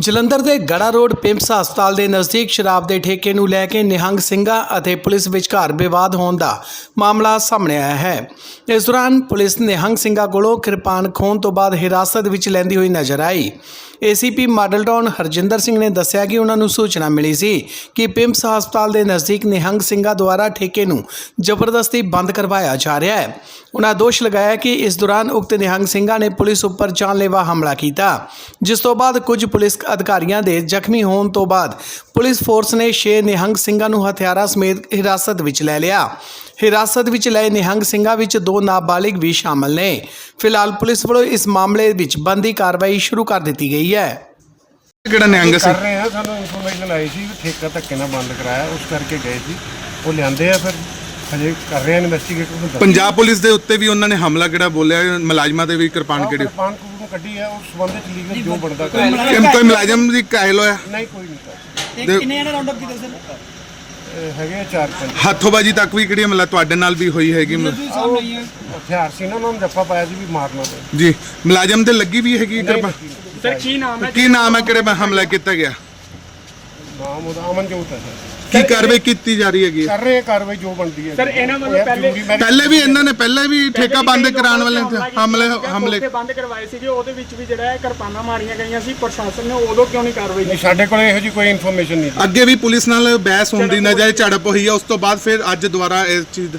ਜਲੰਧਰ ਦੇ ਗੜਾ ਰੋਡ ਪਿੰਪਸ ਹਸਪਤਾਲ ਦੇ ਨਜ਼ਦੀਕ ਸ਼ਰਾਬ ਦੇ ਠੇਕੇ ਨੂੰ ਲੈ ਕੇ ਨਿਹੰਗ ਸਿੰਘਾਂ ਅਤੇ ਪੁਲਿਸ ਵਿਚਕਾਰ ਵਿਵਾਦ ਹੋਣ ਦਾ ਮਾਮਲਾ ਸਾਹਮਣੇ ਆਇਆ ਹੈ। ਇਸ ਦੌਰਾਨ ਪੁਲਿਸ ਨਿਹੰਗ ਸਿੰਘਾਂ ਕੋਲੋਂ ਕਿਰਪਾਨ ਖੋਹਣ ਤੋਂ ਬਾਅਦ ਹਿਰਾਸਤ ਵਿੱਚ ਲੈਂਦੀ ਹੋਈ ਨਜ਼ਰ ਆਈ। ACP Model Town Harjinder Singh ਨੇ ਦੱਸਿਆ ਕਿ ਉਹਨਾਂ ਨੂੰ ਸੂਚਨਾ ਮਿਲੀ ਸੀ ਕਿ ਪਿੰਪਸ ਹਸਪਤਾਲ ਦੇ ਨਜ਼ਦੀਕ ਨਿਹੰਗ ਸਿੰਘਾਂ ਦੁਆਰਾ ਠੇਕੇ ਨੂੰ ਜ਼ਬਰਦਸਤੀ ਬੰਦ ਕਰਵਾਇਆ ਜਾ ਰਿਹਾ ਹੈ। ਉਹਨਾਂ ਦੋਸ਼ ਲਗਾਇਆ ਕਿ ਇਸ ਦੌਰਾਨ ਉਕਤ ਨਿਹੰਗ ਸਿੰਘਾਂ ਨੇ ਪੁਲਿਸ ਉੱਪਰ ਜਾਨਲੇਵਾ ਹਮਲਾ ਕੀਤਾ। ਜਿਸ ਤੋਂ ਬਾਅਦ ਕੁਝ ਪੁਲਿਸ ਅਧਿਕਾਰੀਆਂ ਦੇ ਜ਼ਖਮੀ ਹੋਣ ਤੋਂ ਬਾਅਦ ਪੁਲਿਸ ਫੋਰਸ ਨੇ ਛੇ ਨਿਹੰਗ ਸਿੰਘਾਂ ਨੂੰ ਹਥਿਆਰਾਂ ਸਮੇਤ ਹਿਰਾਸਤ ਵਿੱਚ ਲੈ ਲਿਆ। ਹਿਰਾਸਤ ਵਿੱਚ ਲਏ ਨਿਹੰਗ ਸਿੰਘਾਂ ਵਿੱਚ ਦੋ ਨਾਬਾਲਿਗ ਵੀ ਸ਼ਾਮਲ ਨੇ। ਫਿਲਹਾਲ ਪੁਲਿਸ ਵੱਲੋਂ ਇਸ ਮਾਮਲੇ ਵਿੱਚ ਬੰਦੀ ਕਾਰਵਾਈ ਸ਼ੁਰੂ ਕਰ ਦਿੱਤੀ ਗਈ ਹੈ। ਕਿਹੜਾ ਨਿਹੰਗ ਸੀ? ਕਰ ਰਹੇ ਆ ਸਾਨੂੰ ਇਨਫੋਰਮੇਸ਼ਨ ਆਈ ਸੀ ਵੀ ਠੇਕਾ ਧੱਕੇ ਨਾਲ ਬੰਦ ਕਰਾਇਆ ਉਸ ਕਰਕੇ ਗਏ ਸੀ। ਉਹ ਲਿਆਂਦੇ ਆ ਫਿਰ ਹਜੇ ਕਰ ਰਹੇ ਆ ਇਨਵੈਸਟੀਗੇਟਰ ਨੂੰ ਦੱਸ ਪੰਜਾਬ ਪੁਲਿਸ ਦੇ ਉੱਤੇ ਵੀ ਉਹਨਾਂ ਨੇ ਹਮਲਾ ਕਿਹੜਾ ਬੋਲਿਆ ਮੁਲਾਜ਼ਮਾਂ ਦੇ ਵੀ ਕਿਰਪਾਨ ਕਿਹੜੀ? ਪਾਨ ਨੂੰ ਕੱਢੀ ਆ ਉਸ ਸੰਬੰਧ ਚ ਲੀਗਲ ਜੋ ਬਣਦਾ ਕਰ ਕੋਈ ਮੁਲਾਜ਼ਮ ਦੀ ਕਾਇਲ ਹੋਇਆ? ਨਹੀਂ ਕੋਈ ਨਹੀਂ। ਕਰ ਕਿੰਨੇ ਜਣੇ ਰਾਉਂਡ ਅਪ ਕੀਤੇ ਸਰ ਹੈਗੇ ਚਾਰ ਪੰਜ। ਹੱਥੋਂਬਾਜੀ ਤੱਕ ਵੀ ਕਿਹੜੀ ਮਤਲਬ ਤੁਹਾਡੇ ਨਾਲ ਵੀ ਹੋਈ ਹੈਗੀ ਮ- ਹੀ ਹੈ। ਹਥਿਆਰ ਸੀ ਨਾ ਉਹਨਾਂ ਨੂੰ ਜੱਫਾ ਪਾਇਆ ਸੀ ਵੀ ਮਾਰਨਾ ਤੇ। ਜੀ ਮੁਲਾਜ਼ਮ ਤੇ ਲੱਗੀ ਵੀ ਹੈਗੀ ਕਿਰਪਾਨ ਸਰ ਕੀ ਨਾਮ ਕੀ ਨਾਮ ਹੈ ਕਿਹੜੇ ਹਮਲਾ ਕੀਤਾ ਗਿਆ? ਨਾਮ ਉਹਦਾ ਅਮਨਜੋਤ ਹੈ ਸਰ। ਕੀ ਕਾਰਵਾਈ ਕੀਤੀ ਜਾ ਰਹੀ ਹੈਗੀ? ਕਰ ਰਹੇ ਆ ਕਾਰਵਾਈ ਜੋ ਬਣਦੀ ਹੈ ਸਰ, ਇਹਨਾਂ ਵੱਲੋਂ ਪਹਿਲੇ- ਪਹਿਲੇ ਵੀ ਇਹਨਾਂ ਨੇ ਪਹਿਲੇ ਵੀ ਠੇਕਾ ਬੰਦ ਕਰਾਉਣ ਵਾਲੇ ਹਮਲੇ ਹਮਲੇ ਬੰਦ ਕਰਵਾਏ ਸੀਗੇ ਉਹਦੇ ਵਿੱਚ ਵੀ ਜਿਹੜਾ ਹੈ ਕਿਰਪਾਨਾਂ ਮਾਰੀਆਂ ਗਈਆਂ ਸੀ ਪ੍ਰਸ਼ਾਸਨ ਨੇ ਉਦੋਂ ਕਿਉਂ ਨਹੀਂ ਕਾਰਵਾਈ ਨਹੀਂ ਕੀਤੀ? ਸਾਡੇ ਕੋਲ ਇਹੋ ਜੀ ਕੋਈ ਇਨਫੋਰਮੇਸ਼ਨ ਨਹੀਂ ਸੀ ਅੱਗੇ ਵੀ ਪੁਲਿਸ ਨਾਲ ਬਹਿਸ ਹੁੰਦੀ ਨਜ਼ਰ ਝੜਪ ਹੋਈ ਹੈ ਉਸ ਤੋਂ ਬਾਅਦ ਫਿਰ ਅੱਜ ਦੁਬਾਰਾ ਇਸ ਚੀਜ਼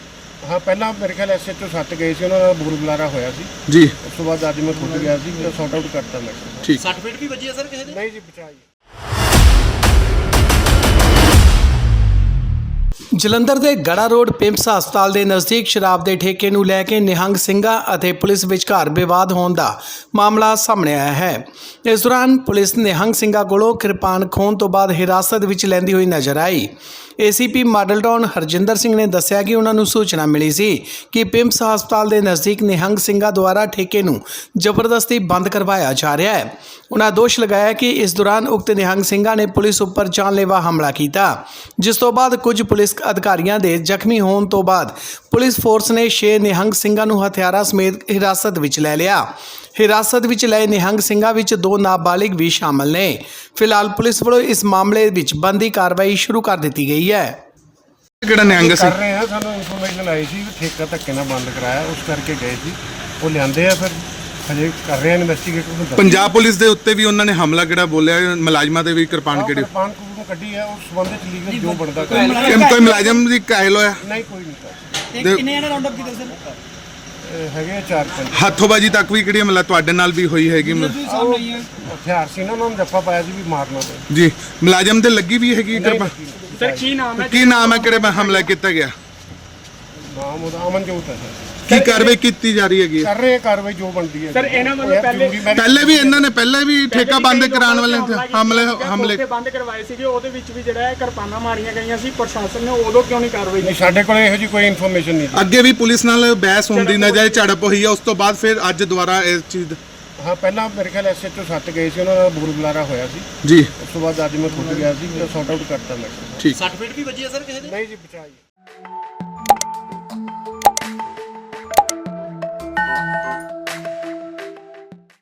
ਹਾਂ ਪਹਿਲਾਂ ਮੇਰੇ ਖਿਆਲ ਐਸਐਚਓ ਸੱਤ ਗਏ ਸੀ ਉਹਨਾਂ ਦਾ ਬੁਰ ਬੁਲਾਰਾ ਹੋਇਆ ਸੀ। ਜੀ। ਉਸ ਤੋਂ ਬਾਅਦ ਅੱਜ ਮੈਂ ਖੁਦ ਗਿਆ ਸੀ ਸੌਟ ਆਊਟ ਕਰਤਾ ਮੈਂ। ਠੀਕ। ਸਰਟੀਫਿਕੇਟ ਵੀ ਵੱਜੀ ਹੈ ਸਰ ਕਿਸੇ ਦੇ? ਨਹੀਂ ਜੀ ਬਚਾਈ। ਜਲੰਧਰ ਦੇ ਗੜਾ ਰੋਡ ਪਿੰਪਸ ਹਸਪਤਾਲ ਦੇ ਨਜ਼ਦੀਕ ਸ਼ਰਾਬ ਦੇ ਠੇਕੇ ਨੂੰ ਲੈ ਕੇ ਨਿਹੰਗ ਸਿੰਘਾਂ ਅਤੇ ਪੁਲਿਸ ਵਿਚਕਾਰ ਵਿਵਾਦ ਹੋਣ ਦਾ ਮਾਮਲਾ ਸਾਹਮਣੇ ਆਇਆ ਹੈ। ਇਸ ਦੌਰਾਨ ਪੁਲਿਸ ਨਿਹੰਗ ਸਿੰਘਾਂ ਕੋਲੋਂ ਕਿਰਪਾਨ ਖੋਹਣ ਤੋਂ ਬਾਅਦ ਹਿਰਾਸਤ ਵਿੱਚ ਲੈਂਦੀ ਹੋਈ ਨਜ਼ਰ ਆਈ। ACP Model Town Harjinder Singh ਨੇ ਦੱਸਿਆ ਕਿ ਉਹਨਾਂ ਨੂੰ ਸੂਚਨਾ ਮਿਲੀ ਸੀ ਕਿ ਪਿੰਪਸ ਹਸਪਤਾਲ ਦੇ ਨਜ਼ਦੀਕ ਨਿਹੰਗ ਸਿੰਘਾਂ ਦੁਆਰਾ ਠੇਕੇ ਨੂੰ ਜ਼ਬਰਦਸਤੀ ਬੰਦ ਕਰਵਾਇਆ ਜਾ ਰਿਹਾ ਹੈ। ਉਹਨਾਂ ਦੋਸ਼ ਲਗਾਇਆ ਕਿ ਇਸ ਦੌਰਾਨ ਉਕਤ ਨਿਹੰਗ ਸਿੰਘਾਂ ਨੇ ਪੁਲਿਸ ਉੱਪਰ ਜਾਨਲੇਵਾ ਹਮਲਾ ਕੀਤਾ, ਜਿਸ ਤੋਂ ਬਾਅਦ ਕੁਝ ਪੁਲਿਸ ਅਧਿਕਾਰੀਆਂ ਦੇ ਜ਼ਖਮੀ ਹੋਣ ਤੋਂ ਬਾਅਦ ਪੁਲਿਸ ਫੋਰਸ ਨੇ ਛੇ ਨਿਹੰਗ ਸਿੰਘਾਂ ਨੂੰ ਹਥਿਆਰਾਂ ਸਮੇਤ ਹਿਰਾਸਤ ਵਿੱਚ ਲੈ ਲਿਆ। ਹਿਰਾਸਤ ਵਿੱਚ ਲਏ ਨਿਹੰਗ ਸਿੰਘਾਂ ਵਿੱਚ ਦੋ ਨਾਬਾਲਿਗ ਵੀ ਸ਼ਾਮਲ ਨੇ। ਫਿਲਹਾਲ ਪੁਲਿਸ ਵੱਲੋਂ ਇਸ ਮਾਮਲੇ ਵਿੱਚ ਬੰਦੀ ਕਾਰਵਾਈ ਸ਼ੁਰੂ ਕਰ ਦਿੱਤੀ ਗਈ ਹੈ। ਕਿਹੜਾ ਨਿਹੰਗ ਸੀ? ਕਰ ਰਹੇ ਆ ਸਾਨੂੰ ਇਨਫੋਰਮੇਸ਼ਨ ਆਈ ਸੀ ਵੀ ਠੇਕਾ ਧੱਕੇ ਨਾਲ ਬੰਦ ਕਰਾਇਆ ਉਸ ਕਰਕੇ ਗਏ ਸੀ। ਉਹ ਲਿਆਂਦੇ ਆ ਫਿਰ ਹਜੇ ਕਰ ਰਹੇ ਆ ਇਨਵੈਸਟੀਗੇਟਰ ਨੂੰ ਦੱਸ ਪੰਜਾਬ ਪੁਲਿਸ ਦੇ ਉੱਤੇ ਵੀ ਉਹਨਾਂ ਨੇ ਹਮਲਾ ਕਿਹੜਾ ਬੋਲਿਆ ਮੁਲਾਜ਼ਮਾਂ ਦੇ ਵੀ ਕਿਰਪਾਨ ਕਿਹੜੀ? ਪਾਨ ਕੂੜ ਨੂੰ ਕੱਢੀ ਆ ਉਸ ਸੰਬੰਧ ਚ ਲੀਗਲ ਜੋ ਬਣਦਾ ਕਰ ਕੋਈ ਮੁਲਾਜ਼ਮ ਦੀ ਕਾਇਲ ਹੋਇਆ? ਨਹੀਂ ਕੋਈ ਨਹੀਂ ਕਰ ਦੇ- ਕਿੰਨੇ ਜਣੇ ਰਾਉਂਡ ਅਪ ਕੀਤੇ ਸਰ? ਇਹ ਹੈਗੇ ਆ ਚਾਰ ਪੰਜ। ਹੱਥੋਂਬਾਜੀ ਤੱਕ ਵੀ ਕਿਹੜੀ ਮਤਲਬ ਤੁਹਾਡੇ ਨਾਲ ਵੀ ਹੋਈ ਹੈਗੀ ਮ- ਤੁਸੀਂ ਸਾਹਮਣੇ ਹੀ ਹੈ ਹਥਿਆਰ ਸੀ ਨਾ ਉਹਨਾਂ ਨੂੰ ਜੱਫਾ ਪਾਇਆ ਸੀ ਵੀ ਮਾਰਨਾ ਤੇ। ਜੀ ਮੁਲਾਜ਼ਮ ਤੇ ਲੱਗੀ ਵੀ ਹੈਗੀ ਕਿਰਪਾਨ ਸਰ ਕੀ ਨਾਮ ਹੈ ਕੀ ਨਾਮ ਹੈ ਕਿਹੜੇ ਹਮਲਾ ਕੀਤਾ ਗਿਆ? ਨਾਮ ਉਹਦਾ ਅਮਨਜੋਤ ਹੈ ਸਰ। ਕੀ ਕਾਰਵਾਈ ਕੀਤੀ ਜਾ ਰਹੀ ਹੈਗੀ ਕਰ ਰਹੇ ਆ ਕਾਰਵਾਈ ਜੋ ਬਣਦੀ ਹੈ ਸਰ, ਇਹਨਾਂ ਵੱਲੋਂ ਪਹਿਲੇ- ਪਹਿਲੇ ਵੀ ਇਹਨਾਂ ਨੇ ਪਹਿਲੇ ਵੀ ਠੇਕਾ ਬੰਦ ਕਰਾਉਣ ਵਾਲੇ ਹਮਲੇ ਹਮਲੇ ਬੰਦ ਕਰਵਾਏ ਸੀਗੇ ਉਹਦੇ ਵਿੱਚ ਵੀ ਜਿਹੜਾ ਹੈ ਕਿਰਪਾਨਾਂ ਮਾਰੀਆਂ ਗਈਆਂ ਸੀ ਪ੍ਰਸ਼ਾਸਨ ਨੇ ਉਦੋਂ ਕਿਉਂ ਨਹੀਂ ਕਾਰਵਾਈ ਨਹੀਂ ਕੀਤੀ? ਸਾਡੇ ਕੋਲ ਇਹੋ ਜੀ ਕੋਈ ਇਨਫੋਰਮੇਸ਼ਨ ਨਹੀਂ ਅੱਗੇ ਵੀ ਪੁਲਿਸ ਨਾਲ ਬਹਿਸ ਹੁੰਦੀ ਨਜ਼ਰ ਝੜਪ ਹੋਈ ਹੈ ਉਸ ਤੋਂ ਬਾਅਦ ਫਿਰ ਅੱਜ ਦੁਬਾਰਾ ਇਸ ਚੀਜ਼ ਹਾਂ ਪਹਿਲਾਂ ਮੇਰੇ ਖਿਆਲ ਐਸਐਚਓ ਸੱਤ ਗਏ ਸੀ ਉਹਨਾਂ ਦਾ ਬੁਰ ਬੁਲਾਰਾ ਹੋਇਆ ਸੀ। ਜੀ। ਉਸ ਤੋਂ ਬਾਅਦ ਅੱਜ ਮੈਂ ਖੁਦ ਗਿਆ ਸੀ ਸੌਟ ਆਊਟ ਕਰਤਾ ਮੈਂ। ਠੀਕ। ਸਰਟੀਫਿਕੇਟ ਵੀ ਵੱਜੀ ਹੈ ਸਰ ਕਿਸੇ ਦੇ? ਨਹੀਂ ਜੀ ਬਚਾਈ।